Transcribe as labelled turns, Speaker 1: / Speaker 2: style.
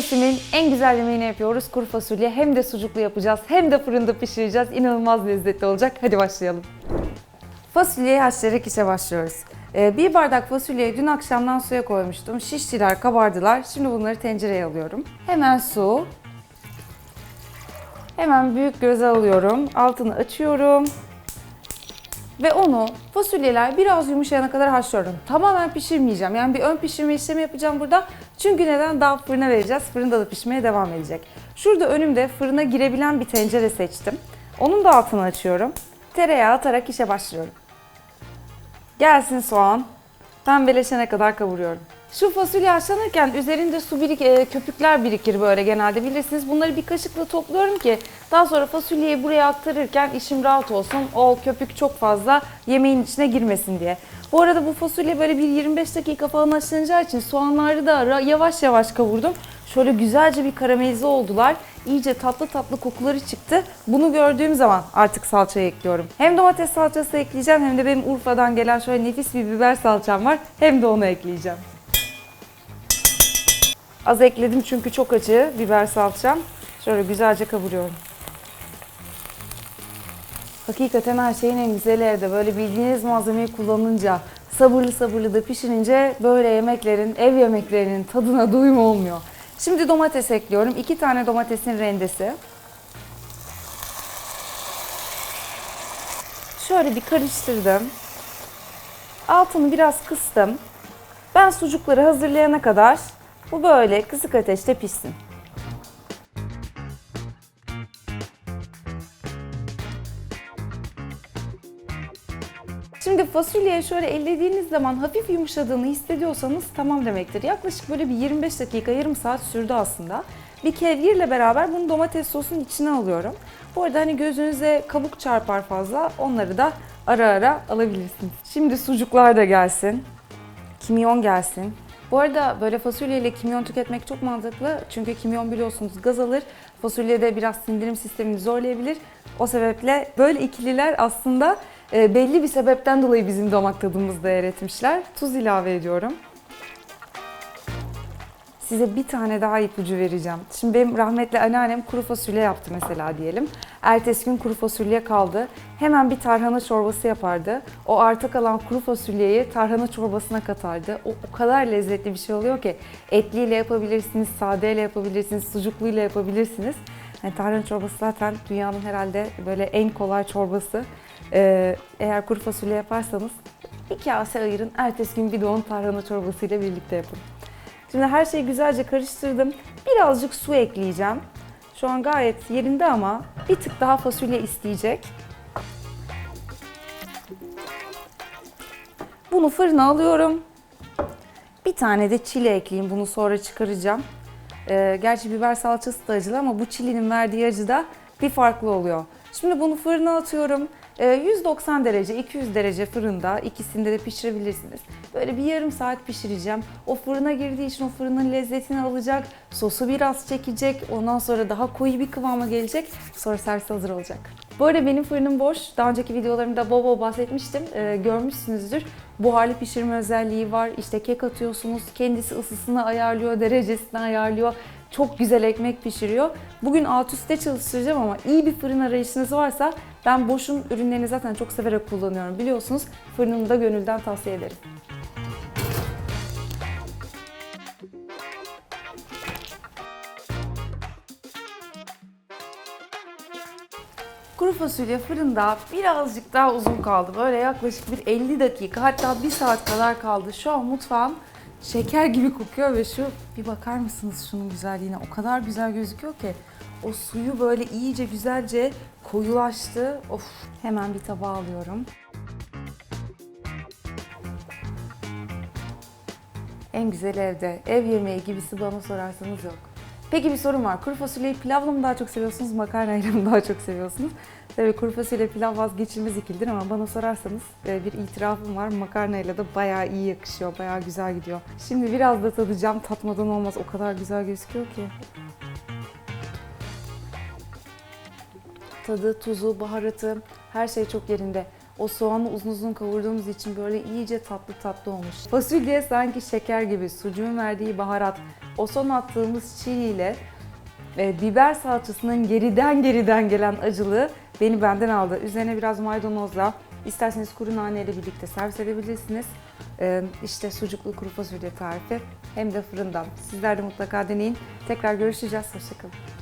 Speaker 1: mevsimin en güzel yemeğini yapıyoruz. Kuru fasulye hem de sucuklu yapacağız hem de fırında pişireceğiz. İnanılmaz lezzetli olacak. Hadi başlayalım. Fasulyeyi haşlayarak işe başlıyoruz. Ee, bir bardak fasulyeyi dün akşamdan suya koymuştum. Şiştiler, kabardılar. Şimdi bunları tencereye alıyorum. Hemen su. Hemen büyük göze alıyorum. Altını açıyorum. Ve onu fasulyeler biraz yumuşayana kadar haşlıyorum. Tamamen pişirmeyeceğim. Yani bir ön pişirme işlemi yapacağım burada. Çünkü neden? Daha fırına vereceğiz. Fırında da pişmeye devam edecek. Şurada önümde fırına girebilen bir tencere seçtim. Onun da altını açıyorum. Tereyağı atarak işe başlıyorum. Gelsin soğan. Pembeleşene kadar kavuruyorum. Şu fasulye haşlanırken üzerinde su birik, e, köpükler birikir böyle genelde bilirsiniz. Bunları bir kaşıkla topluyorum ki daha sonra fasulyeyi buraya aktarırken işim rahat olsun. O köpük çok fazla yemeğin içine girmesin diye. Bu arada bu fasulye böyle bir 25 dakika falan haşlanacağı için soğanları da yavaş yavaş kavurdum. Şöyle güzelce bir karamelize oldular. İyice tatlı tatlı kokuları çıktı. Bunu gördüğüm zaman artık salçayı ekliyorum. Hem domates salçası ekleyeceğim hem de benim Urfa'dan gelen şöyle nefis bir biber salçam var. Hem de onu ekleyeceğim. Az ekledim çünkü çok acı biber salçam. Şöyle güzelce kavuruyorum. Hakikaten her şeyin en güzeli evde. Böyle bildiğiniz malzemeyi kullanınca, sabırlı sabırlı da pişirince böyle yemeklerin, ev yemeklerinin tadına doyum olmuyor. Şimdi domates ekliyorum. İki tane domatesin rendesi. Şöyle bir karıştırdım. Altını biraz kıstım. Ben sucukları hazırlayana kadar bu böyle kısık ateşte pişsin. Şimdi fasulyeye şöyle ellediğiniz zaman hafif yumuşadığını hissediyorsanız tamam demektir. Yaklaşık böyle bir 25 dakika, yarım saat sürdü aslında. Bir kevgirle beraber bunu domates sosun içine alıyorum. Bu arada hani gözünüze kabuk çarpar fazla onları da ara ara alabilirsiniz. Şimdi sucuklar da gelsin. Kimyon gelsin. Bu arada böyle fasulyeyle kimyon tüketmek çok mantıklı. Çünkü kimyon biliyorsunuz gaz alır. Fasulye de biraz sindirim sistemini zorlayabilir. O sebeple böyle ikililer aslında e, belli bir sebepten dolayı bizim damak tadımızda yer etmişler. Tuz ilave ediyorum. Size bir tane daha ipucu vereceğim. Şimdi benim rahmetli anneannem kuru fasulye yaptı mesela diyelim. Ertesi gün kuru fasulye kaldı. Hemen bir tarhana çorbası yapardı. O arta kalan kuru fasulyeyi tarhana çorbasına katardı. O, o kadar lezzetli bir şey oluyor ki etliyle yapabilirsiniz, sadeyle yapabilirsiniz, sucukluyla yapabilirsiniz. Yani tarhana çorbası zaten dünyanın herhalde böyle en kolay çorbası. Ee, eğer kuru fasulye yaparsanız bir kase ayırın. Ertesi gün bir de onun tarhana çorbasıyla birlikte yapın. Şimdi her şeyi güzelce karıştırdım. Birazcık su ekleyeceğim. Şu an gayet yerinde ama bir tık daha fasulye isteyecek. Bunu fırına alıyorum. Bir tane de çile ekleyeyim. Bunu sonra çıkaracağım. Ee, gerçi biber salçası da acılı ama bu çilinin verdiği acı da bir farklı oluyor. Şimdi bunu fırına atıyorum. Ee, 190 derece, 200 derece fırında ikisinde de pişirebilirsiniz. Böyle bir yarım saat pişireceğim. O fırına girdiği için o fırının lezzetini alacak. Sosu biraz çekecek. Ondan sonra daha koyu bir kıvama gelecek. Sonra servis hazır olacak. Bu arada benim fırınım boş. Daha önceki videolarımda bol bol bahsetmiştim. Ee, görmüşsünüzdür. Buharlı pişirme özelliği var. İşte kek atıyorsunuz. Kendisi ısısını ayarlıyor, derecesini ayarlıyor. Çok güzel ekmek pişiriyor. Bugün alt üstte çalıştıracağım ama iyi bir fırın arayışınız varsa ben Bosch'un ürünlerini zaten çok severek kullanıyorum. Biliyorsunuz fırınımı da gönülden tavsiye ederim. Kuru fasulye fırında birazcık daha uzun kaldı. Böyle yaklaşık bir 50 dakika hatta 1 saat kadar kaldı. Şu an mutfağım şeker gibi kokuyor ve şu bir bakar mısınız şunun güzelliğine? O kadar güzel gözüküyor ki. O suyu böyle iyice güzelce koyulaştı. Of hemen bir tabağa alıyorum. En güzel evde. Ev yemeği gibisi bana sorarsanız yok. Peki bir sorum var. Kuru fasulyeyi pilavla mı daha çok seviyorsunuz, makarnayla mı daha çok seviyorsunuz? Tabii kuru fasulye pilav vazgeçilmez ikilidir ama bana sorarsanız e, bir itirafım var. Makarnayla da bayağı iyi yakışıyor, bayağı güzel gidiyor. Şimdi biraz da tadacağım. Tatmadan olmaz. O kadar güzel gözüküyor ki. Tadı, tuzu, baharatı her şey çok yerinde. O soğanı uzun uzun kavurduğumuz için böyle iyice tatlı tatlı olmuş. Fasulye sanki şeker gibi, sucuğun verdiği baharat, o son attığımız çiğ ile e, biber salçasının geriden geriden gelen acılığı beni benden aldı. Üzerine biraz maydanozla, isterseniz kuru nane ile birlikte servis edebilirsiniz. E, işte sucuklu kuru fasulye tarifi hem de fırından. Sizler de mutlaka deneyin. Tekrar görüşeceğiz. Hoşçakalın.